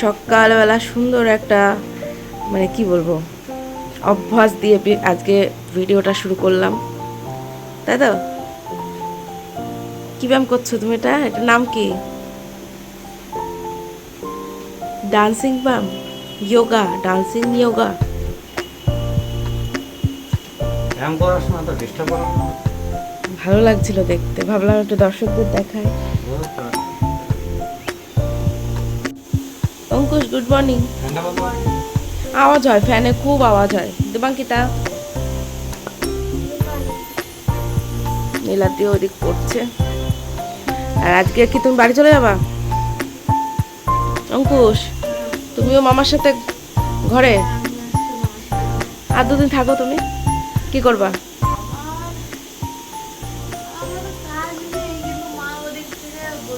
সকালবেলা সুন্দর একটা মানে কি বলব অভ্যাস দিয়ে আজকে ভিডিওটা শুরু করলাম। তাই তো? কি ব্যায়াম করছ তুমি এটা? এটার নাম কি? ডান্সিং ব্যায়াম? যোগা ডান্সিং যোগা ভালো লাগছিল দেখতে। ভাবলাম একটু দর্শকদের দেখায় অঙ্কুশ গুড মর্নিং? আওয়াজ হয়, ফ্যানে খুব আওয়াজ হয়। দেবাঙ্কিতা? নীলাদ্রি ওদিক পড়ছে। আর আজকে কি তুমি বাড়ি চলে যাবা? অঙ্কুশ, তুমিও মামার সাথে ঘরে? আর দুদিন থাকো তুমি? কি করবা?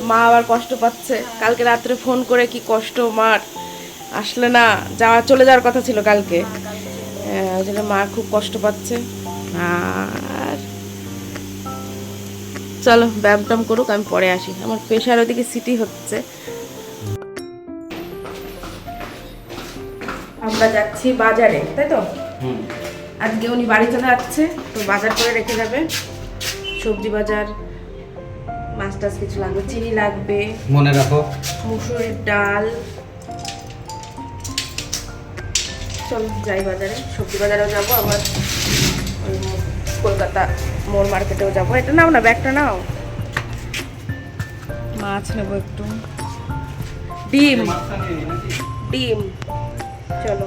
মা আবার কষ্ট পাচ্ছে। কালকে রাত্রে ফোন করে কি কষ্ট মার। আসলে না যাওয়া চলে যাওয়ার কথা ছিল কালকে। ওই জন্য মা খুব কষ্ট পাচ্ছে। আর চলো ব্যায়াম ট্যাম করুক আমি পরে আসি। আমার প্রেশার ওদিকে সিটি হচ্ছে। আমরা যাচ্ছি বাজারে তাই তো? আজকে উনি বাড়ি চলে যাচ্ছে তো বাজার করে রেখে যাবে। সবজি বাজার মাছ টাছ কিছু লাগবে চিনি লাগবে। মনে রাখো। মুসুরির ডাল। চল যাই বাজারে সবজি বাজারেও যাব আবার ওই কলকাতা মোড় মার্কেটেও যাব। এটা নাও না ব্যাগটা নাও। মাছ নেব একটু। ডিম। ডিম। চলো।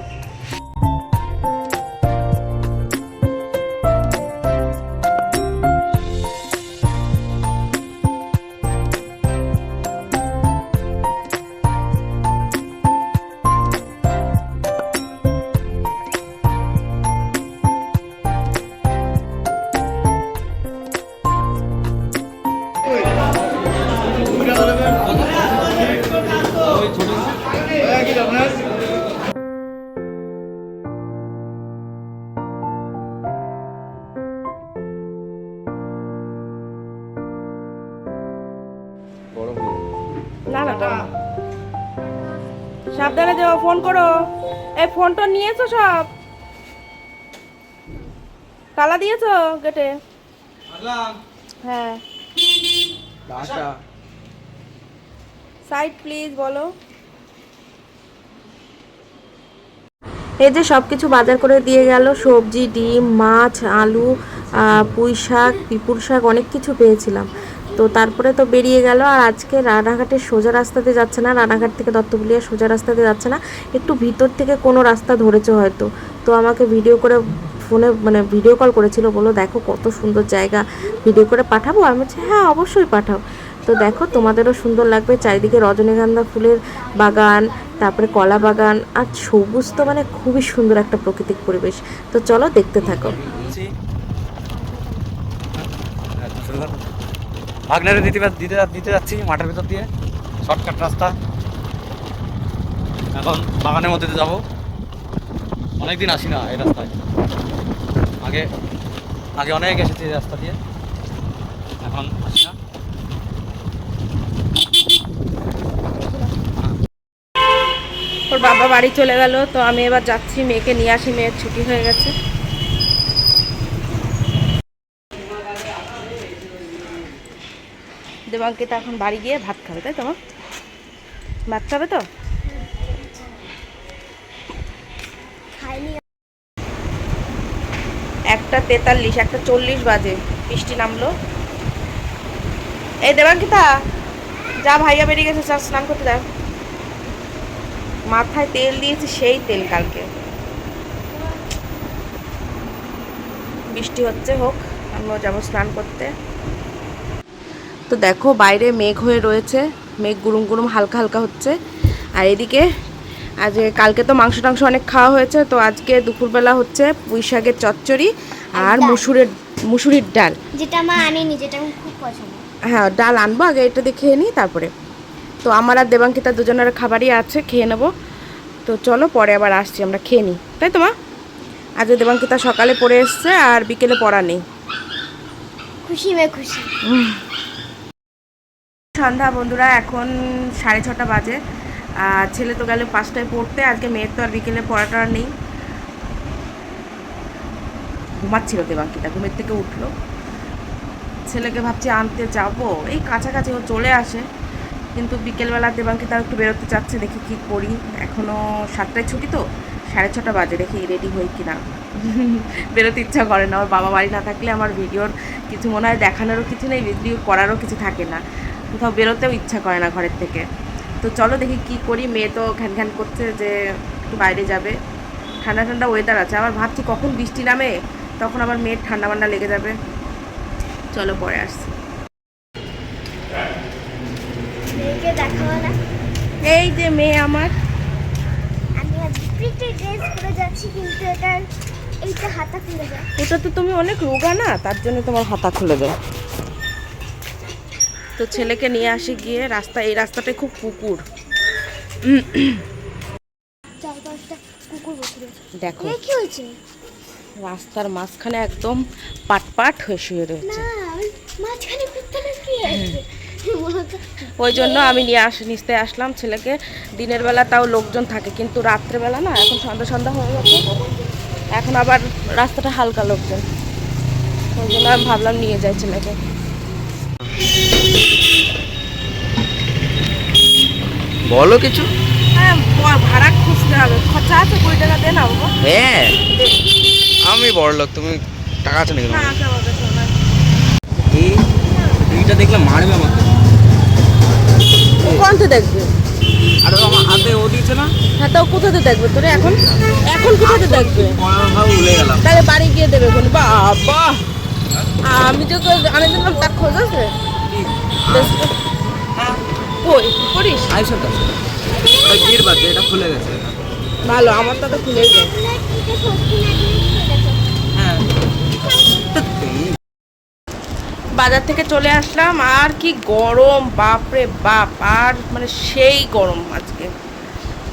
এই ফোনটা নিয়েছো সব? তালা দিয়েছ গেটে? হ্যাঁ। সাইড প্লিজ বলো। এই যে সব কিছু বাজার করে দিয়ে গেল সবজি ডিম মাছ আলু আহ, পুঁই শাক পিপুর শাক অনেক কিছু পেয়েছিলাম। তো তারপরে তো বেরিয়ে গেল আর আজকে রানাঘাটের সোজা রাস্তাতে যাচ্ছে না, রানাঘাট থেকে দত্তপুলিয়া সোজা রাস্তাতে যাচ্ছে না, একটু ভিতর থেকে কোনো রাস্তা ধরেছে হয়তো। তো আমাকে ভিডিও করে ফোনে মানে ভিডিও কল করেছিল বলো দেখো কত সুন্দর জায়গা ভিডিও করে পাঠাবো? আমি বলছি হ্যাঁ অবশ্যই পাঠাও। তো দেখো, তোমাদেরও সুন্দর লাগবে, চারিদিকে রজনীগন্ধা ফুলের বাগান, তারপরে কলা বাগান, আর সবুজ তো মানে খুবই সুন্দর একটা প্রাকৃতিক পরিবেশ। তো চলো দেখতে থাকো। ভাগনারে দিতে দিতে দিতে যাচ্ছি মাঠের ভিতর দিয়ে। শর্টকাট রাস্তা। এখন বাগানের মধ্যে যাব। অনেকদিন আসি না এই রাস্তায়। আগে আগে অনেক এসেছি এই রাস্তা দিয়ে। এখন আসি না। ওর বাবা বাড়ি চলে গেল, তো আমি এবার যাচ্ছি, মেয়েকে নিয়ে আসি, মেয়ের ছুটি হয়ে গেছে। দেবাঙ্কিতা এখন বাড়ি গিয়ে ভাত খাবে তাই তো ভাত খাবে তো? একটা তেতাল্লিশ একটা চল্লিশ বাজে বৃষ্টি নামলো। এই দেবাঙ্কিতা যা ভাইয়া বেরিয়ে গেছে চা স্নান করতে যাও মাথায় তেল দিয়েছি সেই তেল কালকে। বৃষ্টি হচ্ছে হোক আমিও যাব স্নান করতে। তো দেখো বাইরে মেঘ হয়ে রয়েছে। মেঘ গুরুম গুরুম হালকা হালকা হচ্ছে। আর এদিকে আজ কালকে তো মাংস টাংস অনেক খাওয়া হয়েছে তো আজকে দুপুরবেলা হচ্ছে পুঁই শাকের চচ্চড়ি আর মুসুরের মুসুরির ডাল। যেটা মা আনেনি যেটা আমার খুব পছন্দ। হ্যাঁ ডাল আনব আগে এটা দিয়ে খেয়ে নিই তারপরে। তো আমার আর দেবাঙ্কিতা দুজনের খাবারই আছে খেয়ে নেব। তো চলো পরে আবার আসছি আমরা খেয়ে নিই। তাই তো মা? আজ দেবাঙ্কিতা সকালে পড়ে এসছে আর বিকেলে পড়া নেই। খুশি মে খুশি। সন্ধ্যা বন্ধুরা, এখন সাড়ে ছটা বাজে। আর ছেলে তো গেলে পাঁচটায় পড়তে, আজকে মেয়ের তো আর বিকেলে পড়াটা নেই। ঘুমাচ্ছিল দেবাঙ্কিতা ঘুমের থেকে উঠল। ছেলেকে ভাবছি আনতে যাব, এই কাছাকাছি ও চলে আসে। কিন্তু বিকেলবেলা দেবাঙ্কিতা একটু বেরোতে চাচ্ছে, দেখি কি করি। এখনও সাতটায় ছুটি তো, সাড়ে ছটা বাজে, দেখি রেডি হই কি না বেরোতে ইচ্ছা করে না আমার বাবা বাড়ি না থাকলে আমার ভিডিওর কিছু মনে হয় দেখানোরও কিছু নেই ভিডিও করারও কিছু থাকে না। কোথাও বেরোতেও ইচ্ছা করে না ঘরের থেকে। তো চলো দেখি কি করি। মেয়ে তো ঘ্যান ঘ্যান করছে যে একটু বাইরে যাবে। ঠান্ডা ঠান্ডা ওয়েদার আছে। আবার ভাবছি কখন বৃষ্টি নামে তখন আবার মেয়ের ঠান্ডা মান্ডা লেগে যাবে। চলো পরে আসছি। এই যে মেয়ে আমার। আমি আজ প্রিটি ড্রেস পরে যাচ্ছি কিন্তু এইটা হাতা খুলে যায়। ওটা তো তুমি অনেক রোগা না? তার জন্য তোমার হাতা খুলে দেয় তো ছেলেকে নিয়ে আসি গিয়ে রাস্তা এই রাস্তাটায় খুব কুকুর দেখো। কি হয়েছে? রাস্তার মাঝখানে একদম পাট পাট হয়ে শুয়ে রয়েছে। ওই জন্য আমি নিয়ে আস নিতে আসলাম ছেলেকে। দিনের বেলা তাও লোকজন থাকে কিন্তু রাত্রেবেলা না এখন সন্ধ্যা সন্ধ্যা হয়ে গেছে। এখন আবার রাস্তাটা হালকা লোকজন। ওই জন্য আমি ভাবলাম নিয়ে যাই ছেলেকে। বলো কিছু? হ্যাঁ ভাড়া খুঁজতে হবে। খরচা আছে কুড়ি টাকা দে না বাবা হ্যাঁ। আমি বড় লোক তুমি টাকা আছে নাকি। এই দুইটা দেখলে মারবে আমাকে। ও কোনতে দেখবে? আর আমার হাতে ও দিয়েছে না? হ্যাঁ তাও কোথাতে দেখবে? তোরে এখন? এখন কোথাতে দেখবে? ভুলে গেলাম তাহলে বাড়ি গিয়ে দেবে বাবা আমি তো আনে দিলাম তার খোঁজ আছে? তো। কই? করিস? আইসব কাছে ওটা বিয়ের বাদ এটা খুলে গেছে। ভালো আমার তো হ্যাঁ। বাজার থেকে চলে আসলাম আর কি গরম বাপরে বাপ আর মানে সেই গরম আজকে।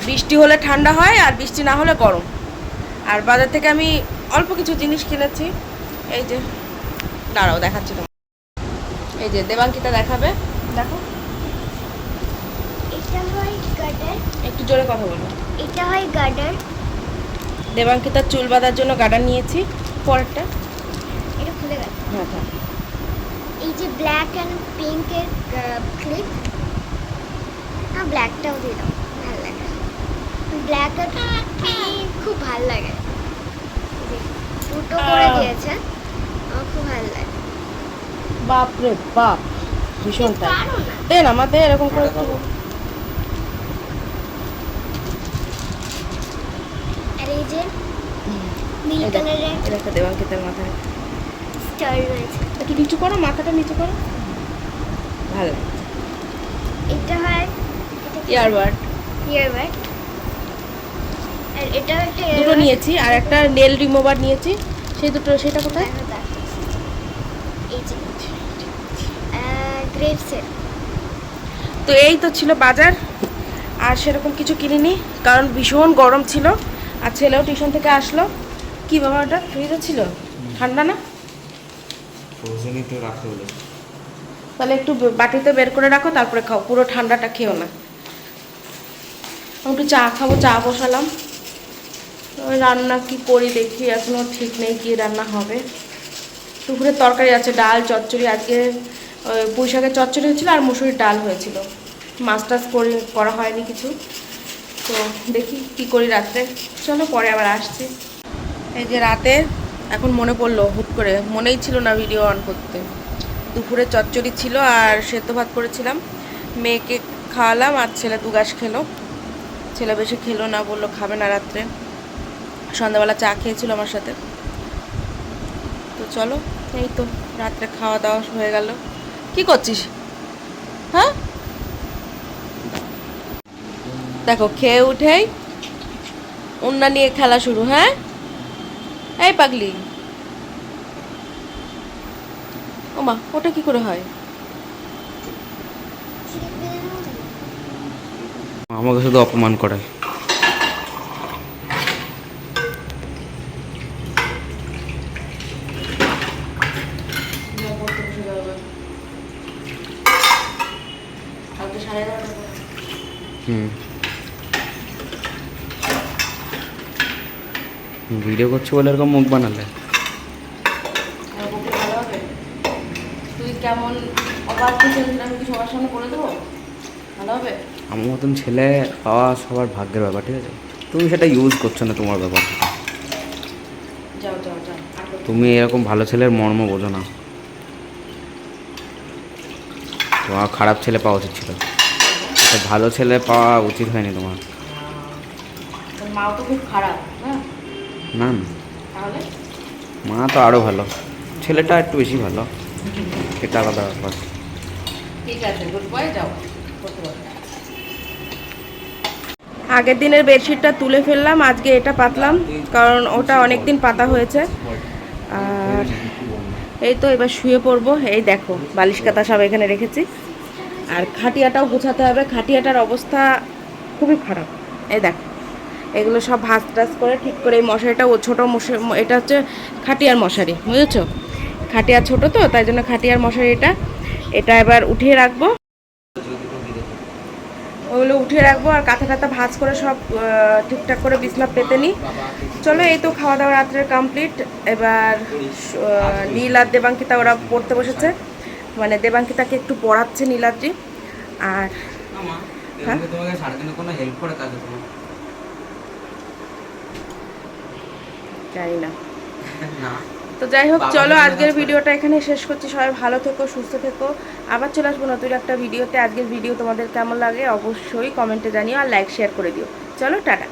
বৃষ্টি হলে ঠান্ডা হয় আর বৃষ্টি না হলে গরম। আর বাজার থেকে আমি অল্প কিছু জিনিস কিনেছি। এই যে দাঁড়াও দেখাচ্ছি তোমার এই যে দেবাঙ্কিতা দেখাবে। দেখো। এটা হয় গার্ডার একটু জোরে কথা বলব এটা হয় গার্ডার দেবাঙ্কিতার চুল বাঁধার জন্য গার্ডার নিয়েছি। পরেরটা? এটা খুলে গেছে হ্যাঁ হ্যাঁ এই যে ব্ল্যাক অ্যান্ড পিঙ্কের ক্লিপ হ্যাঁ ব্ল্যাকটাও দিয়ে দাও। ভালো লাগে। ব্ল্যাক আর পিঙ্ক খুব ভালো লাগে। দুটো করে। দিয়েছে। আমার খুব ভালো লাগে। বাপরে বাপ ভীষণ তাই। না। দেন আমাদের এরকম করে একটু আর এই যে নীল মাথায়। স্টার রয়েছে। একটু নিচু করো? মাথাটা নিচু করো। ভালো এটা হয় ইয়ারবাড ইয়ারবাড আর এটাও একটা দুটো নিয়েছি আর একটা নেল রিমুভার নিয়েছি। সেই দুটো সেটা কোথায়? দেখো, দেখো। এই যে। গ্রেপসের তো এই তো ছিল বাজার আর সেরকম কিছু কিনিনি কারণ ভীষণ গরম ছিল। আর ছেলেও টিউশন থেকে আসলো। কি বাবা ওটা? ফ্রিজে ছিল? ঠান্ডা না? ফ্রোজেনই তো রাখতে বলে তাহলে একটু বাটিতে বের করে রাখো তারপরে খাও। পুরো ঠান্ডাটা খেও না। আমি একটু চা খাব চা বসালাম। ওই রান্না কি করি দেখি এখনও ঠিক নেই কি রান্না হবে। দুপুরের তরকারি আছে ডাল চচ্চড়ি। আজকে ওই পুঁই শাকের চচ্চড়ি হয়েছিল আর মুসুরির ডাল হয়েছিল। মাছ টাছ করে করা হয়নি কিছু। তো দেখি কি করি রাত্রে। চলো পরে আবার আসছি। এই যে রাতে এখন মনে পড়ল হুট করে, মনেই ছিল না ভিডিও অন করতে। দুপুরে চচ্চড়ি ছিল আর সেদ্ধ ভাত করেছিলাম। মেয়েকে খাওয়ালাম আর ছেলে দু গাছ খেলো। ছেলে বেশি খেলো না, বলল খাবে না রাত্রে। সন্ধ্যাবেলা চা খেয়েছিল আমার সাথে। তো চলো, এই তো, রাত্রে খাওয়া দাওয়া হয়ে গেল। কি করছিস? হ্যাঁ? দেখো, খেয়ে উঠেই উন্না নিয়ে খেলা শুরু হ্যাঁ? এই পাগলি। ওমা ওটা কি করে হয়? আমাকে শুধু অপমান করে। হুম। ভিডিও করছ বলে এরকম মুখ বানালে? এরকম কি ভালো হবে তুই কেমন অবাক আমি কি সবার সামনে করে দেবো? ভালো হবে? আমার মতন ছেলে পাওয়া সবার ভাগ্যের ব্যাপার ঠিক আছে? তুমি সেটা ইউজ করছ না তোমার ব্যাপার। যাও যাও যাও। তুমি এরকম ভালো ছেলের মর্ম বোঝো না। তোমার খারাপ ছেলে পাওয়া উচিত ছিল। ভালো ছেলে পাওয়া উচিত হয়নি তোমার। মাও তো খুব খারাপ। না না। মা তো আরও ভালো। ছেলেটা একটু বেশি ভালো। এটা আলাদা ব্যাপার। ঠিক আছে গুড বয় যাও। আগের দিনের বেডশিটটা তুলে ফেললাম আজকে এটা পাতলাম কারণ ওটা অনেক দিন পাতা হয়েছে। আর এই তো এবার শুয়ে পড়ব। এই দেখো বালিশ কাতা সব এখানে রেখেছি। আর খাটিয়াটাও গোছাতে হবে। খাটিয়াটার অবস্থা খুবই খারাপ। এই দেখো। এগুলো সব ভাজ টাজ করে ঠিক করে এই মশারিটা ও ছোটো মশারি এটা হচ্ছে খাটিয়ার মশারি বুঝেছ? খাটিয়া ছোট তো তাই জন্য খাটিয়ার মশারিটা এটা এবার উঠিয়ে রাখব। ওগুলো উঠিয়ে রাখব আর কাঁথা টাথা ভাজ করে সব ঠিকঠাক করে বিছনা পেতে নিই। চলো এই তো খাওয়া দাওয়া রাত্রের কমপ্লিট এবার নীল আর দেবাঙ্কিতা ওরা পড়তে বসেছে। মানে দেবাঙ্কিতাকে একটু পড়াচ্ছে নীলাদ্রি। আর হ্যাঁ? তোমাকে কোনো হেল্প করে কাজে জানি না। তো যাই হোক চলো আজকের ভিডিওটা এখানে শেষ করছি। সবাই ভালো থেকো সুস্থ থেকো। আবার চলে আসব নতুন একটা ভিডিওতে। আজকের ভিডিও তোমাদের কেমন লাগে অবশ্যই কমেন্টে জানিও আর লাইক শেয়ার করে দিও। চলো টাটা।